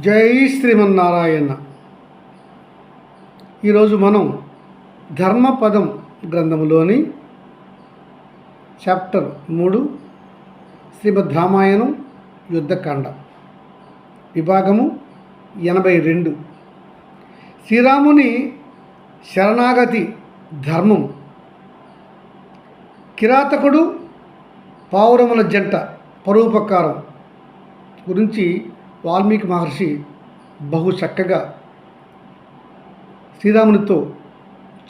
జై శ్రీమన్నారాయణ. ఈరోజు మనం ధర్మపదం గ్రంథములోని చాప్టర్ మూడు శ్రీమద్ రామాయణం యుద్ధకాండ విభాగము ఎనభై రెండు. శ్రీరాముని శరణాగతి ధర్మం. కిరాతకుడు పావురముల జంట పరోపకారం గురించి వాల్మీకి మహర్షి బహు చక్కగా శ్రీరామునితో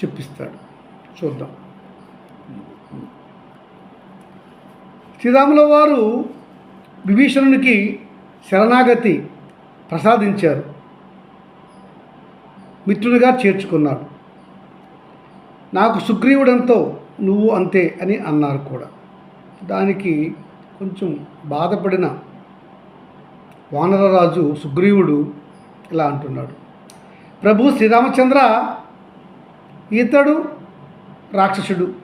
చెప్పిస్తాడు. చూద్దాం. శ్రీరాముల వారు విభీషణునికి శరణాగతి ప్రసాదించారు. మిత్రునిగా చేర్చుకున్నాడు. నాకు సుగ్రీవుడంతో నువ్వు అంతే అని అన్నారు కూడా. దానికి కొంచెం బాధపడిన వానరరాజు సుగ్రీవుడు ఇలా అంటున్నాడు. ప్రభు శ్రీరామచంద్ర ఇతడు రాక్షసుడు.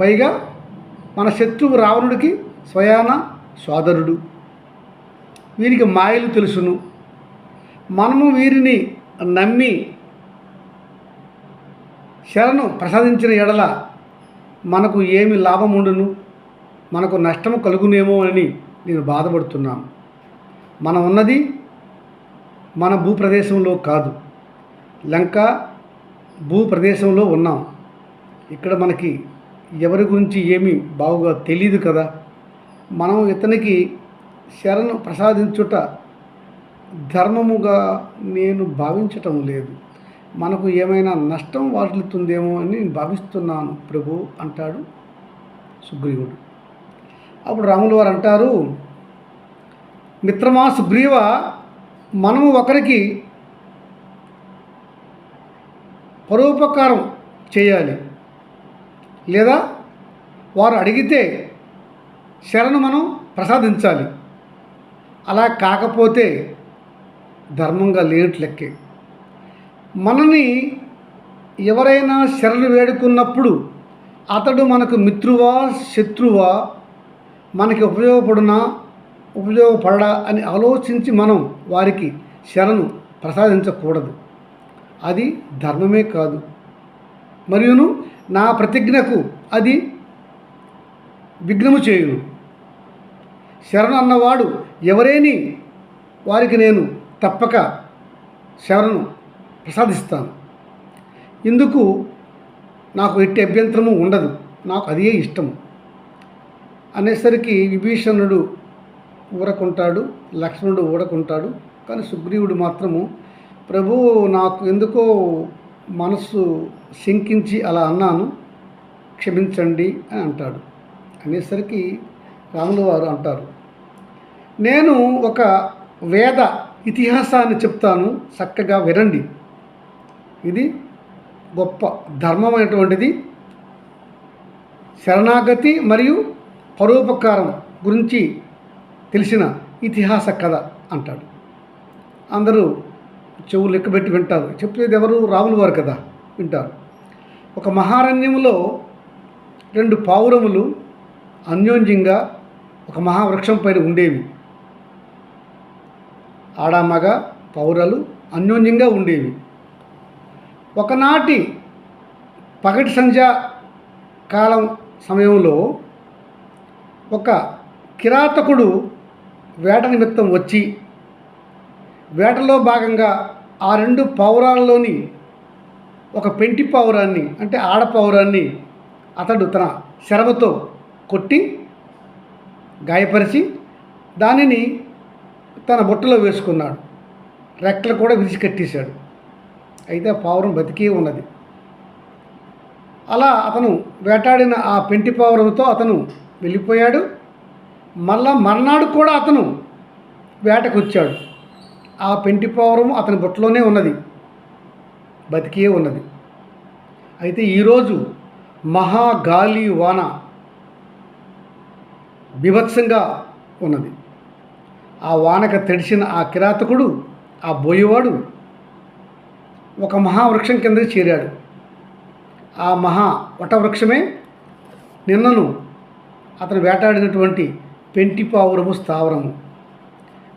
పైగా మన శత్రువు రావణుడికి స్వయాన సోదరుడు వీరికి మాయలు తెలుసును. మనము వీరిని నమ్మి శరణు ప్రసాదించిన ఎడల మనకు ఏమి లాభం ఉండును మనకు నష్టము కలుగునేమో అని నేను బాధపడుతున్నాను. మనం ఉన్నది మన భూప్రదేశంలో కాదు. లంక భూప్రదేశంలో ఉన్నాం. ఇక్కడ మనకి ఎవరి గురించి ఏమీ బాగుగా తెలియదు కదా. మనం ఇతనికి శరణు ప్రసాదించుట ధర్మముగా నేను భావించటం లేదు. మనకు ఏమైనా నష్టం వాటిల్తుందేమో అని నేను భావిస్తున్నాను ప్రభు అంటాడు సుగ్రీవుడు. అప్పుడు రాములు వారు అంటారు మిత్రమా సుగ్రీవ మనము ఒకరికి పరోపకారం చేయాలి. లేదా వారు అడిగితే శరణు మనం ప్రసాదించాలి. అలా కాకపోతే ధర్మంగా లేనట్లు లెక్కే. మనని ఎవరైనా శరణు వేడుకున్నప్పుడు అతడు మనకు మిత్రువా శత్రువా మనకి ఉపయోగపడునా ఉపయోగపడడా అని ఆలోచించి మనం వారికి శరణు ప్రసాదించకూడదు. అది ధర్మమే కాదు. మరియును నా ప్రతిజ్ఞకు అది విఘ్నము చేయును. శరణు అన్నవాడు ఎవరేని వారికి నేను తప్పక శరణు ప్రసాదిస్తాను. ఇందుకు నాకు ఎట్టి అభ్యంతరము ఉండదు. నాకు అదే ఇష్టం అనేసరికి విభీషణుడు ఊరకుంటాడు లక్ష్మణుడు ఊరకుంటాడు కానీ సుగ్రీవుడు మాత్రము ప్రభు నాకు ఎందుకో మనస్సు శంకించి అలా అన్నాను క్షమించండి అని అంటాడు. అనేసరికి రాముల వారు అంటారు నేను ఒక వేద ఇతిహాసాన్ని చెప్తాను చక్కగా వినండి. ఇది గొప్ప ధర్మమైనటువంటిది. శరణాగతి మరియు పరోపకారం గురించి తెలిసిన ఇతిహాస కథ అంటాడు. అందరూ చెవులు లెక్కబెట్టి వింటారు. చెప్పేది ఎవరు? రాములు వారు కదా వింటారు. ఒక మహారణ్యంలో రెండు పావురములు అన్యోన్యంగా ఒక మహావృక్షం పైన ఉండేవి. ఆడామగ పౌరలు అన్యోన్యంగా ఉండేవి. ఒకనాటి పగటి సంధ్య కాలం సమయంలో ఒక కిరాతకుడు వేట నిమిత్తం వచ్చి వేటలో భాగంగా ఆ రెండు పౌరాల్లోని ఒక పెంటి పౌరాన్ని అంటే ఆడ అతడు తన శరవతో కొట్టి గాయపరిచి దానిని తన బుట్టలో వేసుకున్నాడు. రెక్కలు కూడా విరిచి కట్టేశాడు. అయితే ఆ పావురం బతికే ఉన్నది. అలా అతను వేటాడిన ఆ పెంటి పావురంతో అతను వెళ్ళిపోయాడు. మళ్ళా మర్నాడు కూడా అతను వేటకు వచ్చాడు ఆ పెంటి పావురం అతని బుట్టలోనే ఉన్నది. బతికే ఉన్నది. అయితే ఈరోజు మహా గాలి వాన బీభత్సంగా ఉన్నది. ఆ వానక తడిసిన ఆ కిరాతకుడు ఆ బోయేవాడు ఒక మహావృక్షం కిందకి చేరాడు. ఆ మహా వటవృక్షమే నిన్నను అతను వేటాడినటువంటి పెంటి పావురము స్థావరము.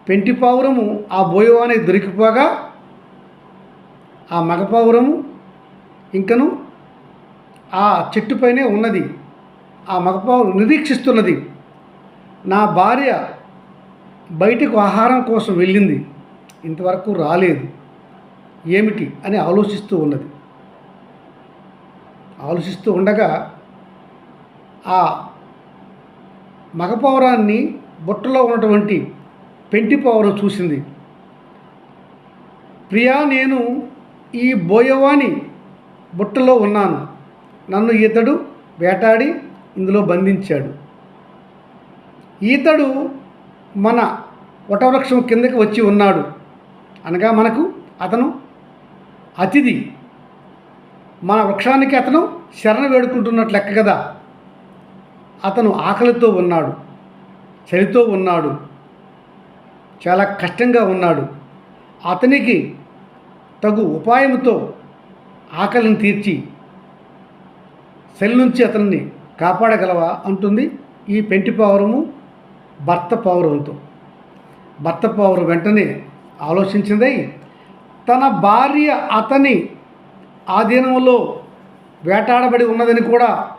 పెంటి పావురము ఆ బోయవానికి దొరికిపోగా ఆ మగపావురము ఇంకను ఆ చెట్టుపైనే ఉన్నది. ఆ మగపావురం నిరీక్షిస్తున్నది. నా భార్య బయటకు ఆహారం కోసం వెళ్ళింది. ఇంతవరకు రాలేదు. ఏమిటి అని ఆలోచిస్తూ ఉన్నది. ఆలోచిస్తూ ఉండగా ఆ మగపౌరాన్ని బుట్టలో ఉన్నటువంటి పెంటి పౌరం చూసింది. ప్రియా నేను ఈ బోయవాని బుట్టలో ఉన్నాను. నన్ను ఈతడు వేటాడి ఇందులో బంధించాడు. ఈతడు మన వటవృక్షం కిందకి వచ్చి ఉన్నాడు. అనగా మనకు అతను అతిథి. మన వృక్షానికి అతను శరణ వేడుకుంటున్నట్లు లెక్క కదా? అతను ఆకలితో ఉన్నాడు చలితో ఉన్నాడు చాలా కష్టంగా ఉన్నాడు. అతనికి తగు ఉపాయంతో ఆకలిని తీర్చి చలి నుంచి అతన్ని కాపాడగలవా అంటుంది ఈ పెంటి పావురము భర్త పావురంతో భర్త పావురం వెంటనే ఆలోచించింది తన భార్య అతని ఆధీనంలో వేటాడబడి ఉన్నదని కూడా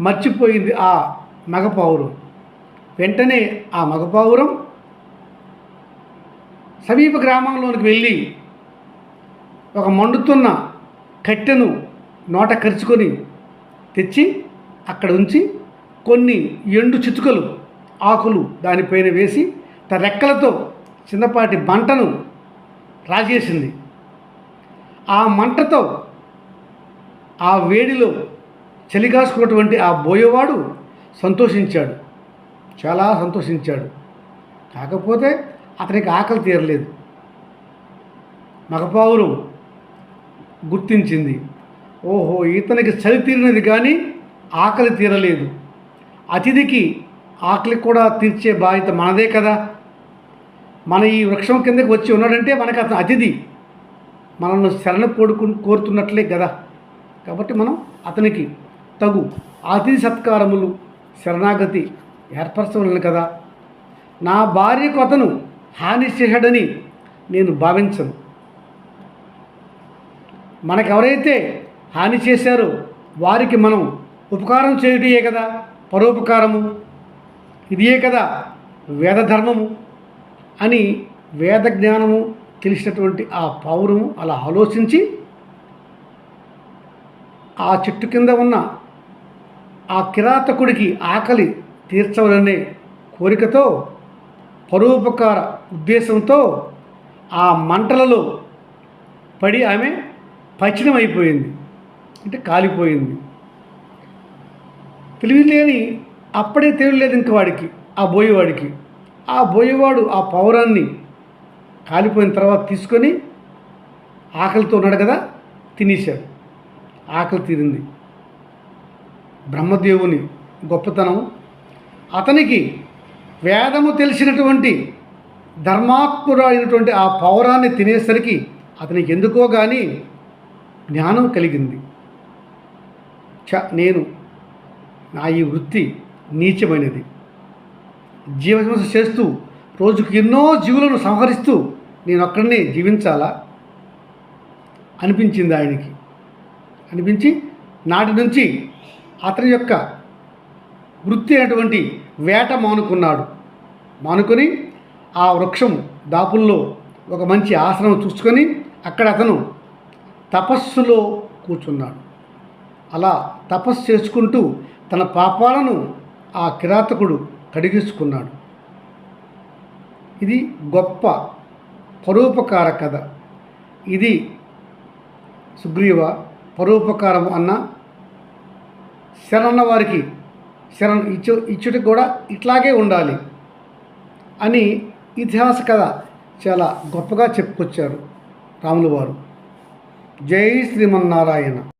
మర్చిపోయింది ఆ మగపావురం. వెంటనే ఆ మగపావురం సమీప గ్రామంలోనికి వెళ్ళి ఒక మండుతున్న కట్టెను నోట కరుచుకొని తెచ్చి అక్కడ ఉంచి కొన్ని ఎండు చితుకలు ఆకులు దానిపైన వేసి తన రెక్కలతో చిన్నపాటి మంటను రాజేసింది. ఆ మంటతో ఆ వేడిలో చలిగాసుకున్నటువంటి ఆ బోయేవాడు సంతోషించాడు. చాలా సంతోషించాడు. కాకపోతే అతనికి ఆకలి తీరలేదు. మగపావురం గుర్తించింది. ఓహో ఇతనికి చలి తీరినది కానీ ఆకలి తీరలేదు. అతిథికి ఆకలి కూడా తీర్చే బాధ్యత మనదే కదా. మన ఈ వృక్షం కిందకి వచ్చి ఉన్నాడంటే మనకు అతను అతిథి. మనల్ని శరణ కోడుకు కోరుతున్నట్లే కదా. కాబట్టి మనం అతనికి తగు అతిథి సత్కారములు శరణాగతి ఏర్పరచవలను కదా. నా భార్యకు అతను హాని చేశాడని నేను భావించను. మనకెవరైతే హాని చేశారో వారికి మనం ఉపకారం చేయుటయే కదా పరోపకారము. ఇదియే కదా వేదధర్మము అని వేద జ్ఞానము తెలిసినటువంటి ఆ పౌరము అలా ఆలోచించి ఆ చెట్టు కింద ఉన్న ఆ కిరాతకుడికి ఆకలి తీర్చవలనే కోరికతో పరోపకార ఉద్దేశంతో ఆ మంటలలో పడి ఆమె పచ్చినమైపోయింది. అయిపోయింది అంటే కాలిపోయింది. తెలివిలేని అప్పుడే తెలియలేదు ఇంక వాడికి ఆ బోయేవాడికి. ఆ బోయేవాడు ఆ పౌరాన్ని కాలిపోయిన తర్వాత తీసుకొని ఆకలితో ఉన్నాడు కదా తినేశాడు. ఆకలి తీరింది. బ్రహ్మదేవుని గొప్పతనం. అతనికి వేదము తెలిసినటువంటి ధర్మాత్మురాయినటువంటి ఆ పౌరాన్ని తినేసరికి అతనికి ఎందుకో కానీ జ్ఞానం కలిగింది. చ నేను నా ఈ వృత్తి నీచమైనది. జీవహింస చేస్తూ రోజుకు ఎన్నో జీవులను సంహరిస్తూ నేను ఒక్కడనే జీవించాలా? అనిపించింది ఆయనకి. అనిపించి నాటి నుంచి అతని యొక్క వృత్తి అయినటువంటి వేట మానుకున్నాడు. మానుకొని ఆ వృక్షం దాపుల్లో ఒక మంచి ఆసనం చూసుకొని అక్కడ అతను తపస్సులో కూర్చున్నాడు. అలా తపస్సు చేసుకుంటూ తన పాపాలను ఆ కిరాతకుడు కడిగించుకున్నాడు ఇది గొప్ప పరోపకార కథ. ఇది సుగ్రీవ పరోపకారం అన్న శరణ వారికి శరణ ఇచ్చు ఇచ్చుటికి కూడా ఇట్లాగే ఉండాలి అని ఇతిహాస కథ చాలా గొప్పగా చెప్పుకొచ్చారు రాములు వారు జై శ్రీమన్నారాయణ.